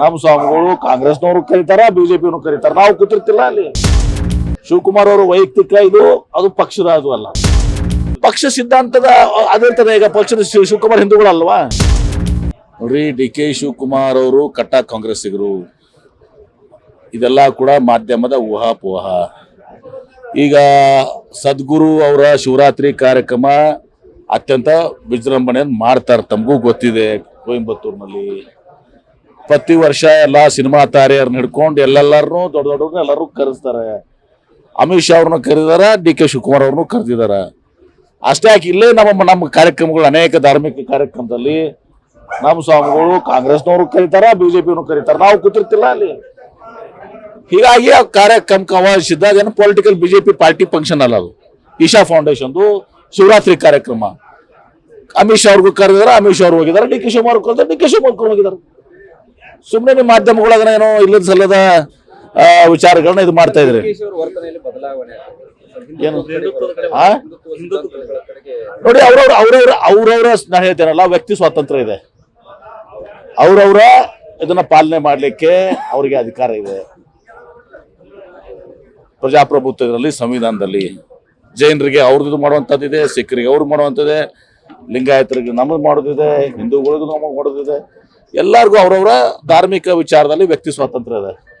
ನಮ್ಮ ಸ್ವಾಮಿಗಳು ಕಾಂಗ್ರೆಸ್ನವರು ಕರೀತಾರ ಬಿಜೆಪಿನೂ ಕರೀತಾರ. ನಾವು ಕೂತಿರ್ತಿಲ್ಲ ಅಲ್ಲಿ. ಶಿವಕುಮಾರ್ ಅವರು ವೈಯಕ್ತಿಕ ಇದು, ಅದು ಪಕ್ಷದ ಅದು ಅಲ್ಲ. ಪಕ್ಷ ಸಿದ್ಧಾಂತದ ಅದಿರ್ತದೆ ಈಗ ಪಕ್ಷದ ಶಿವಕುಮಾರ್ ಶಿವಕುಮಾರ್ ಹಿಂದೂಗಳಲ್ವಾ? ನೋಡ್ರಿ ಡಿ ಕೆ ಶಿವಕುಮಾರ್ ಅವರು ಕಟ್ಟ ಕಾಂಗ್ರೆಸ್ಸಿಗರು. ಇದೆಲ್ಲ ಕೂಡ ಮಾಧ್ಯಮದ ಊಹಾಪೋಹ. ಈಗ ಸದ್ಗುರು ಅವರ ಶಿವರಾತ್ರಿ ಕಾರ್ಯಕ್ರಮ ಅತ್ಯಂತ ವಿಜೃಂಭಣೆಯನ್ನು ಮಾಡ್ತಾರೆ ತಮಗೂ ಗೊತ್ತಿದೆ, ಕೊಯಂಬತ್ತೂರಿನಲ್ಲಿ. ಪ್ರತಿ ವರ್ಷ ಎಲ್ಲ ಸಿನಿಮಾ ತಾರೆಯರ್ನ ಹಿಡ್ಕೊಂಡು ಎಲ್ಲೆಲ್ಲರನ್ನೂ ದೊಡ್ಡ ದೊಡ್ಡವ್ರನ್ನ ಎಲ್ಲರೂ ಕರೆಸ್ತಾರೆ. ಅಮಿತ್ ಶಾ ಅವ್ರನ್ನ ಕರೆದಿದಾರ, ಡಿ ಕೆ ಶಿವಕುಮಾರ್ ಅವ್ರನ್ನೂ ಕರೆದಿದ್ದಾರೆ ಅಷ್ಟೇ ಯಾಕೆ ಇಲ್ಲೇ ನಮ್ಮ ನಮ್ಮ ಕಾರ್ಯಕ್ರಮಗಳು, ಅನೇಕ ಧಾರ್ಮಿಕ ಕಾರ್ಯಕ್ರಮದಲ್ಲಿ ನಮ್ಮ ಸ್ವಾಮಿಗಳು ಕಾಂಗ್ರೆಸ್ನವರು ಕರೀತಾರ ಬಿಜೆಪಿನೂ ಕರೀತಾರ. ನಾವು ಕೂತಿರ್ತಿಲ್ಲ ಅಲ್ಲಿ. ಹೀಗಾಗಿ ಆ ಕಾರ್ಯಕ್ರಮಕ್ಕೆ ಇದ್ದಾಗ ಏನು ಪೊಲಿಟಿಕಲ್ ಬಿಜೆಪಿ ಪಾರ್ಟಿ ಫಂಕ್ಷನ್ ಅಲ್ಲ ಅದು. ಈಶಾ ಫೌಂಡೇಶನ್ದು ಶಿವರಾತ್ರಿ ಕಾರ್ಯಕ್ರಮ. ಅಮಿತ್ ಶಾ ಅವ್ರಿಗೂ ಕರೆದಿದ್ದಾರೆ ಅಮಿತ್ ಶಾ ಅವ್ರು ಹೋಗಿದ್ದಾರೆ ಡಿ ಕೆ ಶಿವಕುಮಾರ್ ಕರೆದ್ರೆ ಡಿ ಕೆ ಶಿವಕುಮಾರ್ ಹೋಗಿದ್ದಾರೆ ಸುಮ್ಮನೆ ನಿಮ್ಮ ಮಾಧ್ಯಮಗಳಾಗ ಏನೋ ಇಲ್ಲದ ಸಲ್ಲದ ವಿಚಾರಗಳನ್ನ ಇದು ಮಾಡ್ತಾ ಇದ್ರಿ. ಏನು? ನೋಡಿ, ಅವ್ರವ್ರ ಅವ್ರವ್ರ ಅವ್ರವ್ರ ನಾನು ಹೇಳ್ತೇನಲ್ಲ, ವ್ಯಕ್ತಿ ಸ್ವಾತಂತ್ರ್ಯ ಇದೆ ಅವ್ರವ್ರ ಇದನ್ನ ಪಾಲನೆ ಮಾಡ್ಲಿಕ್ಕೆ ಅವರಿಗೆ ಅಧಿಕಾರ ಇದೆ ಪ್ರಜಾಪ್ರಭುತ್ವದಲ್ಲಿ, ಸಂವಿಧಾನದಲ್ಲಿ ಜೈನರಿಗೆ ಅವ್ರದ್ದು ಮಾಡುವಂಥದ್ದಿದೆ ಸಿಖ್ರಿಗೆ ಅವ್ರು ಮಾಡುವಂಥದ್ದಿದೆ ಲಿಂಗಾಯತರಿಗೆ ನಮ್ಮದು ಮಾಡೋದಿದೆ ಹಿಂದೂಗಳಿಗೂ ನಮಗೆ ಮಾಡೋದಿದೆ ಎಲ್ಲರಿಗೂ ಅವರವರ ಧಾರ್ಮಿಕ ವಿಚಾರದಲ್ಲಿ ವ್ಯಕ್ತಿ ಸ್ವಾತಂತ್ರ್ಯ ಇದೆ.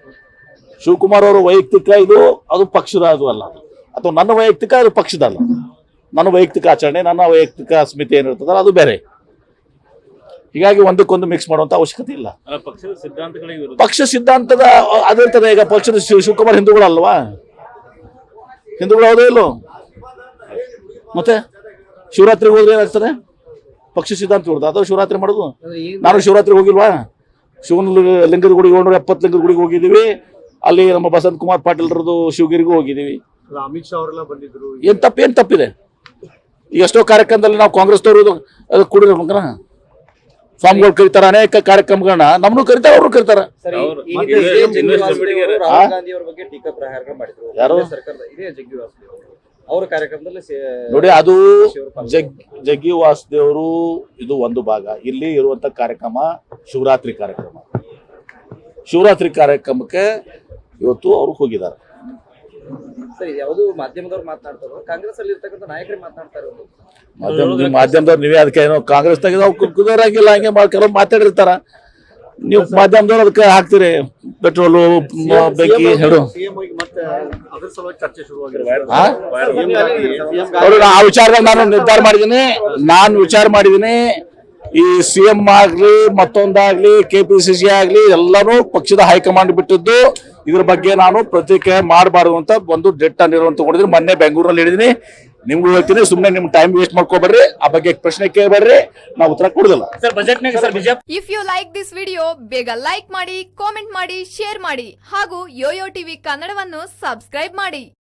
ಶಿವಕುಮಾರ್ ಅವರು ವೈಯಕ್ತಿಕ ಇದು ಅದು ಪಕ್ಷದ ಅದು ಅಲ್ಲ. ಅಥವಾ ನನ್ನ ವೈಯಕ್ತಿಕ ಅದು ಪಕ್ಷದ ಅಲ್ಲ. ನನ್ನ ವೈಯಕ್ತಿಕ ಆಚರಣೆ ನನ್ನ ವೈಯಕ್ತಿಕ ಸ್ಮಿತಿ ಏನಿರ್ತದಲ್ಲ ಅದು ಬೇರೆ. ಹೀಗಾಗಿ ಒಂದಕ್ಕೊಂದು ಮಿಕ್ಸ್ ಮಾಡುವಂತ ಅವಶ್ಯಕತೆ ಇಲ್ಲ. ಪಕ್ಷ ಸಿದ್ಧಾಂತದ ಅದಿರ್ತದೆ ಈಗ ಪಕ್ಷದ ಶಿವ- ಶಿವಕುಮಾರ್ ಹಿಂದೂಗಳಲ್ವಾ ಹಿಂದೂಗಳು ಹೌದೇ ಇಲ್ಲೋ? ಮತ್ತೆ? ಶಿವರಾತ್ರಿಗೆ ಹೋದ್ರೆ ಏನಾಗ್ತದೆ? ಪಕ್ಷ ಸಿದ್ಧಾಂತ ವಿರುದ್ಧ ಅದು ಶಿವರಾತ್ರಿ ಮಾಡೋದು. ನಾನು ಶಿವರಾತ್ರಿ ಹೋಗಿಲ್ವಾ? ಶಿವನ ಲಿಂಗದ ಗುಡಿಗೆ ಏಳ್ನೂರ ಎಪ್ಪತ್ತು ಲಿಂಗದ ಗುಡಿಗೆ ಹೋಗಿದ್ದೀವಿ. ಅಲ್ಲಿ ನಮ್ಮ ಬಸಂತ್ ಕುಮಾರ್ ಪಾಟೀಲ್ರದ್ದು ಶಿವಗಿರಿಗೂ ಹೋಗಿದ್ದೀವಿ. ಅಮಿತ್ ಶಾ ಅವರೆಲ್ಲ ಬಂದಿದ್ರು. ಏನ್ ತಪ್ಪು ಏನ್ ತಪ್ಪಿದೆ? ಈಗ ಎಷ್ಟೋ ಕಾರ್ಯಕ್ರಮದಲ್ಲಿ ನಾವು ಕಾಂಗ್ರೆಸ್ನವರು ಅದು ಕುಡಿರ್ಬೇಕನ ಸ್ವಾಮಿಗಳು ಕರೀತಾರ ಅನೇಕ ಕಾರ್ಯಕ್ರಮಗಳನ್ನ ನಮ್ಮನ್ನು ಕರೀತಾರ ಅವರು ಕರೀತಾರ ಯಾರು? ಸರ್ಕಾರದ ಇದೇ ಜಗ್ಗಿ ಅವರು ಅವರ ಕಾರ್ಯಕ್ರಮದಲ್ಲಿ ನೋಡಿ ಅದು ಜಗ್ ಜಗ್ಗಿ ವಾಸುದೇವರು ಇದು ಒಂದು ಭಾಗ. ಇಲ್ಲಿ ಇರುವಂತ ಕಾರ್ಯಕ್ರಮ ಶಿವರಾತ್ರಿ ಕಾರ್ಯಕ್ರಮ. ಶಿವರಾತ್ರಿ ಕಾರ್ಯಕ್ರಮಕ್ಕೆ ಇವತ್ತು ಅವರು ಹೋಗಿದ್ದಾರೆ. ಯಾವುದು ಮಾಧ್ಯಮದವ್ರು ಮಾತನಾಡ್ತಾರೋ ಕಾಂಗ್ರೆಸ್ ಅಲ್ಲಿ ಇರ್ತಕ್ಕಂಥ ನಾಯಕರೇ ಮಾತನಾಡ್ತಾ ಇರೋದು ನೀವು ಮಾಧ್ಯಮದವ್ರು ನೀವೇ ಅದಕ್ಕೆ ಏನೋ ಕಾಂಗ್ರೆಸ್ ತೆಗೆದು ಅವ್ರು ಕುದುರಂಗಿಲ್ಲ ಹಂಗೆ ಮಾಡ್ಕೊಂಡು ಮಾತಾಡಿರ್ತಾರ. ನೀವು ಮಾಧ್ಯಮದವ್ರು ಅದಕ್ಕೆ ಹಾಕ್ತೀರಿ? ಪೆಟ್ರೋಲು ಬೆಂಕಿ ಹೇಳು? ಆ? ವಿಚಾರದಾಗ ನಾನು ನಿರ್ಧಾರ ಮಾಡಿದ್ದೀನಿ. ನಾನು ವಿಚಾರ ಮಾಡಿದ್ದೀನಿ. ಈ ಸಿ ಎಂ ಆಗ್ಲಿ ಮತ್ತೊಂದಾಗ್ಲಿ ಕೆ ಪಿ ಸಿ ಸಿ ಆಗ್ಲಿ ಎಲ್ಲಾನು ಪಕ್ಷದ ಹೈಕಮಾಂಡ್ ಬಿಟ್ಟಿದ್ದು ಇದ್ರ ಬಗ್ಗೆ ನಾನು ಪ್ರತಿಕ್ರಿಯೆ ಮಾಡಬಾರದು ಅಂತ ಒಂದು ಡೆಟ್ ನಿರ್ವಹಣೆ ತಗೊಂಡಿದ್ದೀನಿ. ಮೊನ್ನೆ ಬೆಂಗಳೂರಲ್ಲಿ ಹೇಳಿದೀನಿ ನಿಮ್ಗೂ ಹೇಳ್ತೀನಿ ಸುಮ್ಮನೆ ನಿಮ್ ಟೈಮ್ ವೇಸ್ಟ್ ಮಾಡ್ಕೋಬೇಡ್ರಿ ಆ ಬಗ್ಗೆ ಪ್ರಶ್ನೆ ಕೇಳಬೇಡ್ರಿ ನಾವು ಉತ್ತರ ಕೊಡುದಿಲ್ಲ. Sir budget sir BJP if you like this video ಬೇಗ ಲೈಕ್ ಮಾಡಿ ಕಾಮೆಂಟ್ ಮಾಡಿ ಶೇರ್ ಮಾಡಿ ಹಾಗೂ ಯೋಯೋ ಟಿವಿ ಕನ್ನಡವನ್ನು ಸಬ್ಸ್ಕ್ರೈಬ್ ಮಾಡಿ.